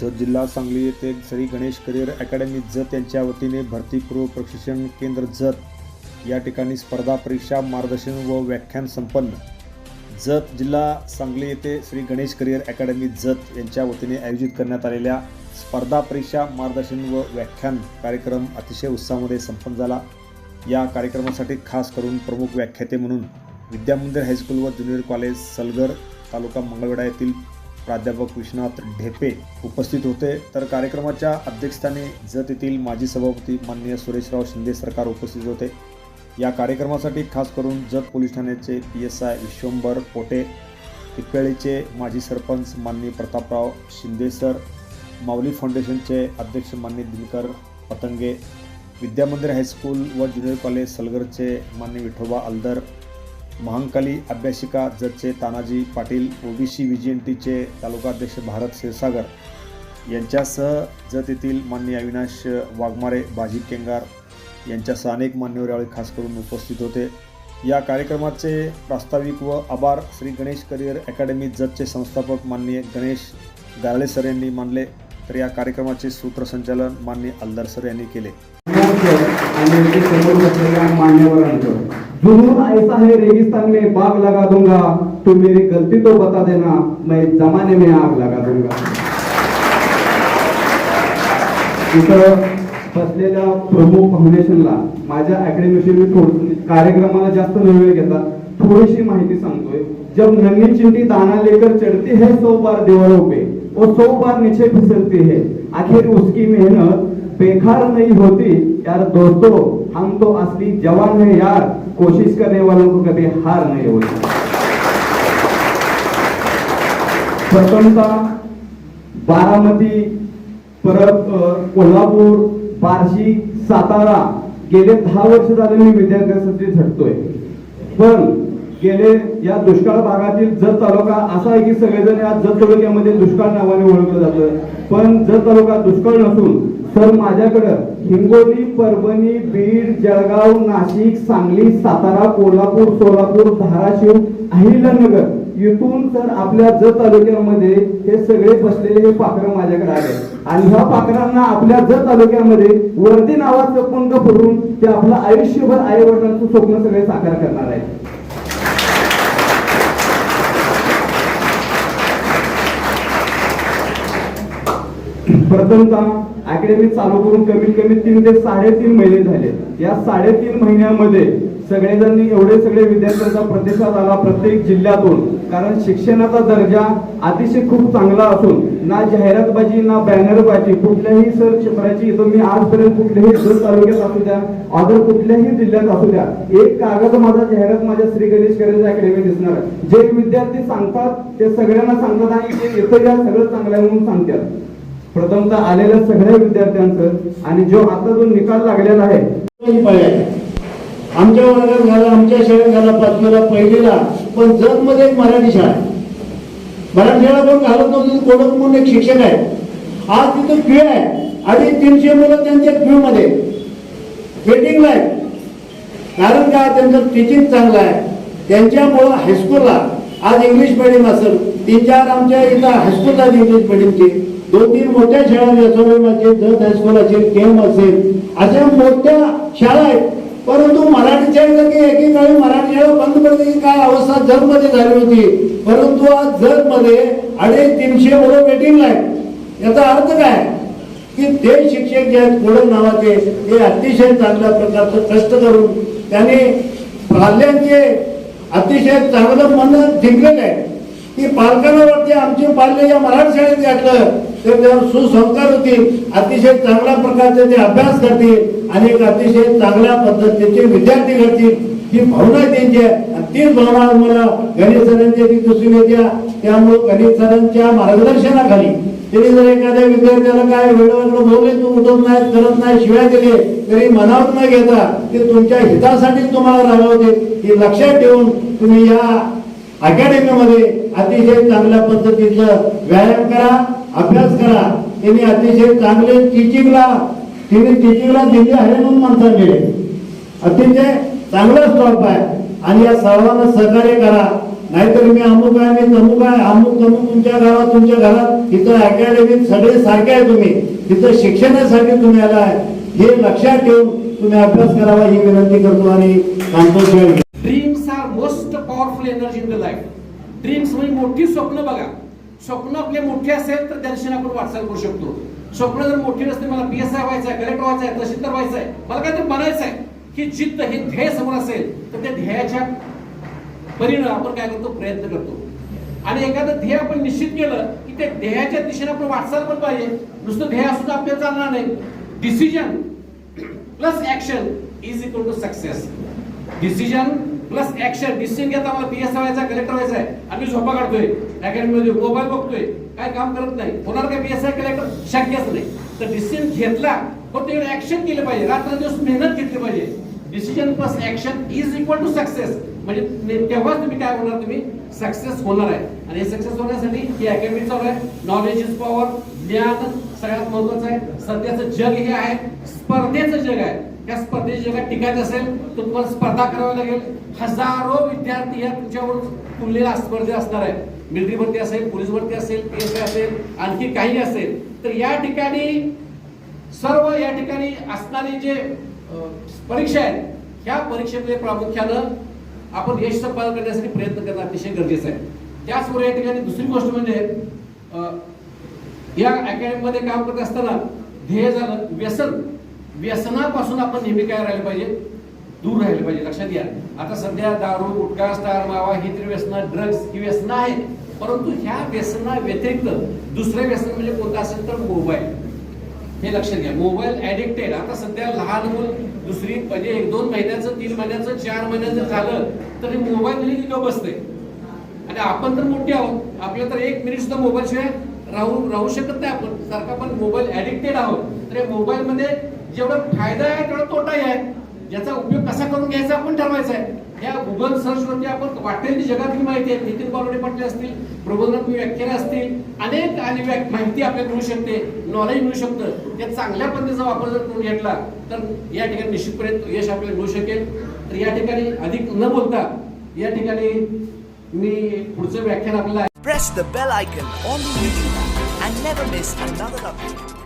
जत जिल्हा सांगली येथे Shri Ganesh career academy Jat यांच्या वतीने भरतीपूर्व प्रशिक्षण केंद्र जत या ठिकाणी स्पर्धा परीक्षा मार्गदर्शन व व्याख्यान संपन्न. जत जिल्हा सांगली येथे श्री गणेश करिअर अकॅडमी जत यांच्या वतीने आयोजित करण्यात आलेल्या स्पर्धा परीक्षा मार्गदर्शन व व्याख्यान कार्यक्रम अतिशय उत्साहामध्ये संपन्न झाला. या कार्यक्रमासाठी खास करून प्रमुख व्याख्याते म्हणून विद्यामंदिर हायस्कूल व ज्युनियर कॉलेज सलगर तालुका मंगळवेढा येथील प्राध्यापक विश्वनाथ ढेपे उपस्थित होते. तर कार्यक्रमाच्या अध्यक्षस्थानी जत येथील माजी सभापती माननीय सुरेशराव शिंदे सरकार उपस्थित होते. या कार्यक्रमासाठी खास करून जत पोलीस ठाण्याचे P S I Vishwambhar Pote पिपळीचे माजी सरपंच माननीय प्रतापराव शिंदे सर माऊली फाउंडेशनचे अध्यक्ष माननीय दिनकर पतंगे विद्यामंदिर हायस्कूल व ज्युनियर कॉलेज सलगरचे मान्य विठोबा अल्दर महांकाली अभ्यासिका जजचे तानाजी पाटील ओबीसी व्ही तालुकाध्यक्ष भारत क्षीरसागर यांच्यासह जत येथील मान्य अविनाश वाघमारे बाजी केंगार यांच्यासह अनेक मान्यवर यावेळी खास करून उपस्थित होते. या कार्यक्रमाचे प्रास्ताविक व आभार श्री गणेश करिअर अकॅडमी जतचे संस्थापक माननीय गणेश गारळे सर यांनी मानले. तर या कार्यक्रमाचे सूत्रसंचालन माननीय अल्दर सर यांनी केले. जुनून ऐसा है रेगिस्तान में बाग लगा दूंगा. तू मेरी गलती तो बता देना. मैं जमाने में आग लगा दूंगा. इथं बसलेल्या प्रमुख फाउंडेशनला माझ्या अकॅडमीशी मी कार्यक्रमाला जास्त न वेळ घेता थोडीशी माहिती सांगतोय. जब नन्ही चिंटी दाना लेकर चढ़ती है सौ बार दीवारों पे वो सौ बार नीचे फिसलती है. आखिर उसकी मेहनत बेकार नहीं होती। यार दोस्तों हम तो असली जवान है यार। कोशिश करने वालों को कभी हार नहीं होती। प्रथमतः बारामती परत कोल्हापूर बार्शी सातारा गेले दहा वर्ष झाले मी विद्यार्थ्यांसाठी झटतोय. पण गेले या दुष्काळ भागातील जत तालुका असा आहे की सगळेजण या जत तालुक्यामध्ये दुष्काळ नावाने ओळखलं जातं. पण जत तालुका दुष्काळ नसून तर माझ्याकडं हिंगोली परभणी बीड जळगाव नाशिक सांगली सातारा कोल्हापूर सोलापूर धाराशिव अहिल्यानगर इथून तर आपल्या जत तालुक्यामध्ये हे सगळे बसलेले हे पाखरं माझ्याकडे आले. आणि ह्या पाखरांना आपल्या जत तालुक्यामध्ये वरती नावाचं पंग करून ते आपलं आयुष्यभर आई वडिलांचं स्वप्न सगळे साकार करणार आहे प्रथमतः अकॅडमी चालू करून कमीत कमी तीन ते साडेतीन महिने झाले. या साडेतीन महिन्यामध्ये सगळेजणी एवढे सगळे विद्यार्थ्यांचा प्रतिसाद आला प्रत्येक जिल्ह्यातून. कारण शिक्षणाचा दर्जा अतिशय खूप चांगला असून ना जाहिरातबाजी ना बॅनरबाजी कुठल्याही सर क्षेत्राची इथं मी आजपर्यंत कुठल्याही जत तालुक्यात असू द्या अदर कुठल्याही जिल्ह्यात असू द्या एक कागद माझा जाहिरात माझ्या श्री गणेश करेज अकॅडमी दिसणार जे विद्यार्थी सांगतात ते सगळ्यांना सांगतात आणि ते इथं या सगळं चांगलं म्हणून सांगतात. प्रथमतः आलेल्या सगळ्या विद्यार्थ्यांचं आणि जो आता जो निकाल लागलेला आहे आमच्या वर्गात झाला आमच्या शाळेत झाला पाचवीला पहिलीला पण जगमध्ये एक मराठी शाळा मराठी शाळा पण घालत नव्हती कोडक म्हणून एक शिक्षक आहे. आज तिथं क्यू आहे आणि तीनशे मुलं त्यांच्या क्यू मध्ये वेटिंगला आहे. कारण काय त्यांचं टीचिंग चांगलं आहे. त्यांच्यामुळं हायस्कूलला आज इंग्लिश मिडियम असेल. तीन चार आमच्या इथं हायस्कूलला इंग्लिश मिडियमची दोन तीन मोठ्या शाळा एसओएम असेल जत हायस्कूल असेल केम असेल अशा मोठ्या शाळा आहेत. परंतु मराठी शाळेला की एकेकाळी मराठी शाळा बंद पडली काय अवस्था? जगमध्ये झाली होती. परंतु आज जगमध्ये अडीच तीनशे मुलं वेटिंगला आहेत. याचा अर्थ काय? की ते शिक्षक जे आहेत कोडक नावाचे हे अतिशय चांगल्या प्रकारचं कष्ट करून त्याने पाल्यांचे अतिशय चांगलं मन जिंकलेलं आहे. की पालकांना आमचे पाल्य या मराठी शाळेत घातलं तर त्यावर सुसंस्कार होतील अतिशय चांगल्या प्रकारचे ते अभ्यास करतील आणि एक अतिशय चांगल्या पद्धतीचे विद्यार्थी घडतील. ही भावना त्यांची. आहे. आणि तीच भावना मला गणेश सरांच्या ती दिसून येत्या त्यामुळे गणेश सरांच्या मार्गदर्शनाखाली त्यांनी जर एखाद्या विद्यार्थ्याला काय वेळेवर बोलले तू उठत नाही करत नाही शिवाय दिले तरी मनावर न घेता ते तुमच्या हितासाठी तुम्हाला राबवते हे लक्षात ठेवून तुम्ही या अकॅडमीमध्ये अतिशय चांगल्या पद्धतीचं व्यायाम करा अभ्यास करा. तिने अतिशय चांगले टीचिंगला तिने टीचिंगला दिल्ली हरे म्हणून माणसं गेले. अतिशय चांगला स्टॉप आहे. आणि या सर्वांना सहकार्य करा. नाहीतर मी अमुक आहे मी तमुक आहे. अमुक तमुक तुमच्या गावात तुमच्या घरात. इथं अकॅडमीत सगळे सारखे आहे तुम्ही. तिथं शिक्षणासाठी तुम्ही आला आहे. हे लक्षात ठेवून तुम्ही अभ्यास करावा ही विनंती करतो आणि सांगतो dreams are most powerful energy in the life dreams म्हणजे मोठी स्वप्न बघा. स्वप्न आपले मोठे असेल तर त्या दिशेने आपण वाटचाल करू शकतो. स्वप्न जर मोठी नसते मला पी एस आय व्हायचं आहे कलेक्टर व्हायचं आहे तहसीलदार व्हायचं आहे मला तर बनायचं आहे की जिद्द हे ध्येय समोर असेल तर त्या ध्येयाच्या परीनं आपण काय करतो? प्रयत्न करतो. आणि एखादं ध्येय आपण निश्चित केलं की त्या ध्येयाच्या दिशेने आपण वाटचाल पण पाहिजे. नुसतं ध्येय सुद्धा आपल्याला चालणार नाही. Decision plus action is equal to success decision plus action decision घेता मला पी एस व्हायचा कलेक्टर व्हायचा आहे. आम्ही झोपा काढतोय अकॅडमीमध्ये मोबाईल बघतोय काय काम करत नाही. होणार काय पी एस आय कलेक्टर शक्यच नाही. तर डिसिजन घेतला पण ते ऍक्शन केलं पाहिजे. रात्र दिवस मेहनत घेतली पाहिजे. Decision plus action is equal to success म्हणजे तेव्हाच तुम्ही काय होणार? तुम्ही सक्सेस होणार आहे. आणि हे सक्सेस होण्यासाठी ही अकॅडमी चालू आहे. नॉलेज इज पॉवर ज्ञान सगळ्यात महत्वाचं आहे. सध्याचं जग हे आहे. स्पर्धेचं जग आहे. या स्पर्धेच्या जगात टिकायचं असेल तर तुम्हाला स्पर्धा करावी लागेल. हजारो विद्यार्थी या तुमच्यावर तुलनेला स्पर्धे असणार आहे मिलिटरी भरती असेल पोलीस भरती असेल पी एस असेल आणखी काही असेल तर या ठिकाणी सर्व या ठिकाणी असणारी जे परीक्षा आहेत ह्या परीक्षेमध्ये प्रामुख्यानं आपण यश संपादन करण्यासाठी प्रयत्न करणं अतिशय गरजेचं आहे. त्याचबरोबर या ठिकाणी दुसरी गोष्ट म्हणजे या अकॅडमीमध्ये काम करत असताना ध्येय झालं व्यसन. व्यसनापासून आपण नेहमी काय राहिलं पाहिजे? दूर राहिलं पाहिजे लक्षात घ्या. आता सध्या दारू गुटखा स्टार मावा ही तरी व्यसन ड्रग्स ही व्यसन आहेत. परंतु ह्या व्यसना व्यतिरिक्त दुसरं व्यसन म्हणजे कोणतं असेल तर मोबाईल हे लक्षात घ्या. मोबाईल ऍडिक्टेड आता सध्या लहान मुलं दुसरी म्हणजे एक दोन महिन्याचं तीन महिन्याचं चार महिन्याचं झालं तर मोबाईल दिली बसते आणि आपण तर मोठे आहोत. आपल्या तर एक मिनिट सुद्धा मोबाईल शिवाय राहू राहू शकत नाही आपण. सारखा आपण मोबाईल ऍडिक्टेड आहोत. तर या मोबाईल मध्ये जेवढं फायदा आहे तेवढा तोटाही आहे. याचा उपयोग कसा करून घ्यायचा आपण ठरवायचा आहे. या गुगल सर्चवरती आपण वाटेल ती जगातली माहिती आहे. नितीन बालवडे पाटील असतील प्रबोधनात्मक व्याख्याने असतील अनेक आणि माहिती आपल्याला मिळू शकते नॉलेज मिळू शकतं. त्या चांगल्या पद्धतीचा वापर जर करून घेतला तर या ठिकाणी निश्चितपणे यश आपल्याला मिळू शकेल. तर या ठिकाणी अधिक न बोलता या ठिकाणी मी पुढचं व्याख्यान आपल्याला Press the bell icon on the YouTube and never miss another update.